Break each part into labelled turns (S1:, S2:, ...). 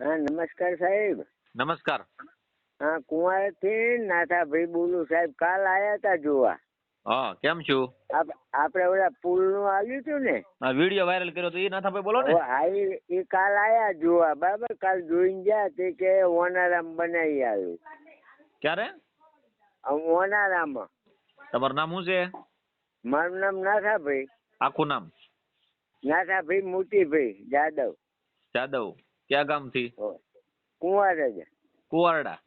S1: હા નમસ્કાર સાહેબ.
S2: નમસ્કાર.
S1: હા કુંવારથી નાથાભાઈ બોલું સાહેબ કાલ આયા તા જોવા.
S2: હા કેમ છું?
S1: આપણે ઓલા પુલનું આવ્યું હતું ને?
S2: હા વીડિયો વાયરલ કર્યો તો એ નાથાભાઈ બોલો ને.
S1: હા ઈ કાલ આયા જોવા બરાબર? કાલ જોઈને ગયા તે કે ઓનારામ બનાવી આવ્યું.
S2: ક્યારે?
S1: ઓનારામ.
S2: તમારું નામ શું છે?
S1: મારું નામ નાથાભાઈ.
S2: આખું નામ?
S1: નાથાભાઈ મોતીભાઈ જાદવ.
S2: જાદવ. ક્યાં ગામથી?
S1: થી
S2: કુવારડા.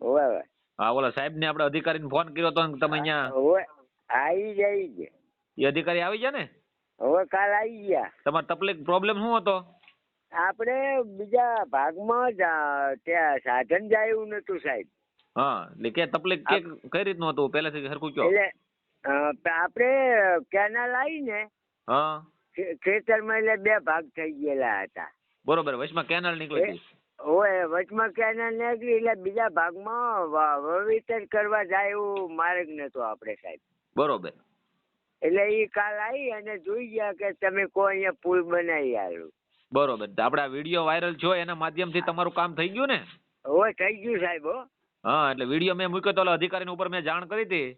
S1: હોય.
S2: હા ઓલા સાહેબ ને આપણે અધિકારીને ફોન કર્યો તો તમે અહીંયા
S1: આવી જાય છે
S2: એ અધિકારી આવી ગયા ને?
S1: હવે કાલ આવી ગયા.
S2: તમારે તકલીફ પ્રોબ્લેમ શું હતો?
S1: આપણે બીજા ભાગમાં ત્યાં સાધન જાય નતું સાહેબ.
S2: હા એટલે કે તકલીફ કે કઈ રીતનું હતું? પહેલાથી સરખું કયો
S1: એટલે આપણે કેનાલ આવી ને
S2: હા.
S1: ખેતરમાં એટલે બે ભાગ થઈ ગયેલા હતા.
S2: બરોબર વચમાં કેનાલ નીકળી હતી
S1: ઓય વચમાં કેનાલ નીકળી એટલે બીજા ભાગમાં વાવેતર કરવા જાય એવું માર્ગ નતો આપણે સાહેબ.
S2: બરોબર.
S1: એટલે એ કાલ આવી અને જોઈ ગયા કે તમે કોઈ અહીંયા પુલ બનાવી આવ્યું
S2: બરોબર આપણે આ વીડિયો વાયરલ છો એના માધ્યમથી તમારું કામ થઈ ગયું ને?
S1: હવે થઈ ગયું સાહેબ હો.
S2: હા એટલે વીડિયો મેં મૂક્યો તો અધિકારી ઉપર મેં જાણ કરી હતી.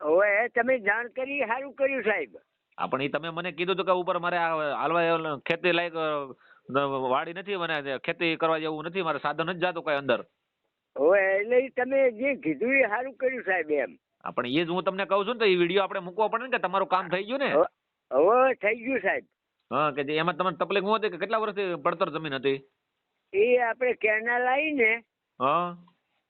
S1: હવે તમે જાણ કરી સારું કર્યું સાહેબ.
S2: હા પણ એ તમે મને કીધું હતું કે ઉપર મારે આ હાલવા ખેતી લાયક વાડી નથી મને ખેતી કરવા જેવું નથી મારે સાધન જ જાતું કઈ અંદર.
S1: હવે એટલે તમે જે કીધું એ સારું કર્યું સાહેબ એમ.
S2: પણ એ જ હું તમને કહું છું ને તો એ વીડિયો આપણે મૂકવો પડે ને કે તમારું કામ થઈ ગયું ને?
S1: હવે થઈ ગયું સાહેબ.
S2: હા કે એમાં તમને તકલીફ હું હતી કે કેટલા વર્ષથી પડતર જમીન હતી?
S1: એ આપણે કેનાલ આવી ને
S2: હા.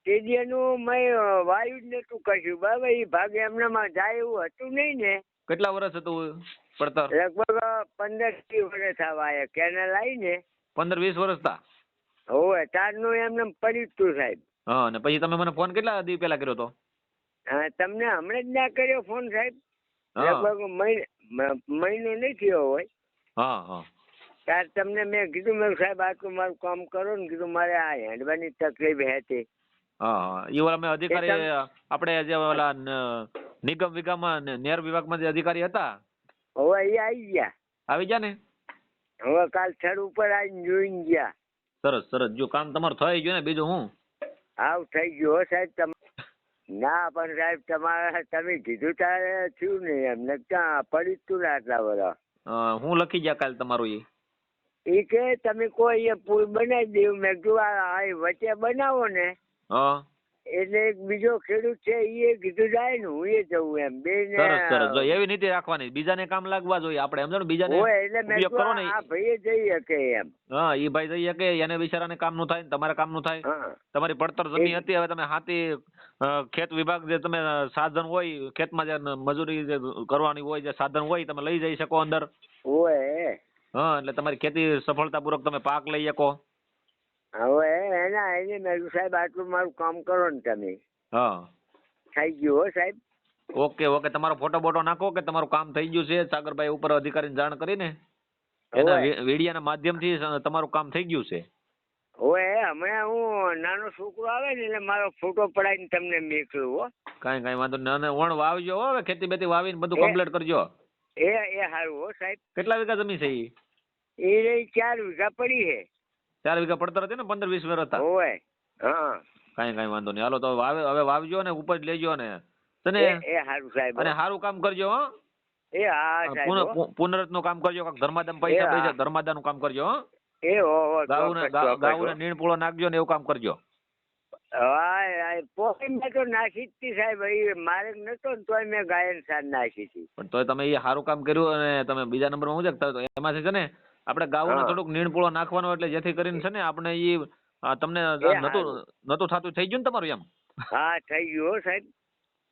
S1: તે દીનું મેં વાયુ જ નતું કશું બરાબર એ ભાગ એમનામાં જાય એવું હતું નહીં ને.
S2: કેટલા વર્ષ હતું? પડતર.
S1: લગભગ પંદરથી વર્ષ થવા આવ્યા કેનાલ આવી ને
S2: પંદર વીસ વર્ષ થા?
S1: હોવે તારનું એમને પડ્યું તું સાહેબ.
S2: હા અને પછી તમે મને ફોન કેટલા દી પેલા કર્યો તો?
S1: હા તમને હમણાં જ ના કર્યો ફોન સાહેબ. લગભગ મહિને નહીં થયો હોય.
S2: હા હા.
S1: ત્યાર તમને મેં કીધું મેં સાહેબ આટલું મારું કામ કરો ને. કીધું મારે આ હેન્ડવાની તકલીફ હતી.
S2: હા એ ઓલા મેં અધિકારી આપણે જે ઓલા નિગમ વિગમ ને- નેર વિભાગમાં જે અધિકારી હતા
S1: હવે એ આવી ગયા.
S2: આવી ગયા ને?
S1: હવે કાલ છડ ઉપર આવીને જોઈને ગયા.
S2: સરસ સરસ. જો કામ તમારું થઈ ગયું ને બીજું હું?
S1: આવ થઈ ગયું હો સાહેબ તમે ના પણ સાહેબ તમારે તમે કીધું તારે થયું ને એમ. ને ક્યાં પડી જ તું ને આટલા બધા.
S2: હું લખી ગયા કાલ તમારું એ
S1: એ કે તમે કોઈ પુલ બનાવી દેવું. મેં કીધું આ વચ્ચે બનાવો ને.
S2: હા.
S1: એટલે એક બીજો ખેડૂત છે એ કીધું જાય ને હું એ જવું એમ. બે ને
S2: સરસ સરસ. જો એવી નીતિ રાખવાની. બીજાને કામ લાગવા જોઈએ. આપણે સમજો ને બીજાને
S1: હોય એટલે મેં
S2: ઉપયોગ કરો ને
S1: આ ભાઈએ જઈ શકે એમ.
S2: હા એ ભાઈ જઈ શકે એને બિચારાને કામનું થાય ને તમારે કામનું થાય. તમારી પડતર જમીન હતી હવે તમે હાથી ખેત વિભાગ જે તમે સાધન હોય ખેતમાં જે મજૂરી જે કરવાની હોય જે સાધન હોય તમે લઈ જઈ શકો અંદર.
S1: હોય.
S2: હા એટલે તમારી ખેતી સફળતાપૂર્વક તમે પાક લઈ શકો.
S1: હવે એના એને મેં સાહેબ આટલું મારું કામ કરો ને તમે.
S2: હા.
S1: થઈ ગયું હો સાહેબ.
S2: Okay okay. તમારો ફોટો બોટો નાખો કે તમારું કામ થઈ ગયું છે? સાગરભાઈ ઉપર અધિકારીને જાણ કરીને. એના વીડિયાના માધ્યમથી તમારું કામ થઈ ગયું છે?
S1: ઓએ હમણાં હું નાનો છોકરો આવે ને એટલે મારો ફોટો પડાવીને તમને મેકલું હો.
S2: કાંઈ કાંઈ વાંધો નાને વણ વાવજો હો. હવે ખેતી બેતી વાવીને બધું કમ્પ્લીટ કરજો.
S1: એ એ સારું હો સાહેબ.
S2: કેટલા વીઘા જમીન છે
S1: એ એ ચાર વીઘા પડી છે.
S2: ચાર વીઘા પડતર હતી ને પંદર વીસ વેર હતા.
S1: કઈ હા.
S2: કાંઈ કાંઈ વાંધો નહીં. હાલો તો વાવે હવે વાવજો ને ઉપજ લેજો ને. તને
S1: એ સારું સાહેબ.
S2: અને સારું કામ કરજો હો.
S1: એ હા સાહેબ
S2: પુનરતનું કામ કરજો કાંઈક ધર્માદામ પૈસા
S1: એ હા.
S2: પૈસા કામ કરજો હો.
S1: એ હો હો
S2: ગાઉને ગાઉને નીણ પૂળો નાખજો ને એવું કામ કરજો.
S1: હા હા, પોઈ મેં તો નાખી હતી સાહેબ. એ મારે નતો ને તોય મેં ગાયન સાર નાખી હતી
S2: પણ તોય તમે એ સારું કામ કર્યું અને તમે બીજા નંબરમાં હું છે તો એમાંથી છે ને આપણે ગાઉને
S1: હા.
S2: થોડુંક નીણપૂળો નાખવાનો એટલે જેથી કરીને છે ને આપણે એ તમને નતું નતું થતું થઈ ગયું ને તમારું એમ?
S1: હા થઈ ગયું હો સાહેબ.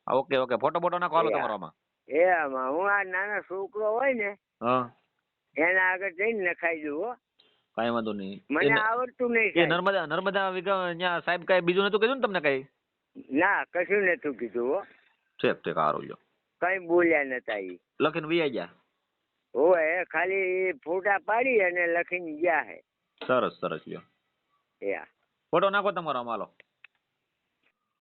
S2: Okay okay. ફોટો બોટો નાખો હાલો તમારો આમાં.
S1: એ હું આ નાના છોકરો હોય ને
S2: હા.
S1: એના આગળ જઈને નખાઈ દઉં હો.
S2: કાંઈ વાંધો નહીં.
S1: મને આવડતું નહીં
S2: એ નર્મદા નર્મદા ત્યાં સાહેબ કાંઈ બીજું નતું કીધું ને તમને કઈ?
S1: ના કશું નતું કીધું હો.
S2: ઠીક ઠીક સારું જો
S1: કઈ બોલ્યા નતા એ
S2: લખીને વી ગયા?
S1: હોય ખાલી ફોટા પાડી અને લખીને ગયા હે.
S2: સરસ સરસ લ્યો.
S1: એ હા
S2: ફોટો નાખો તમારો માલો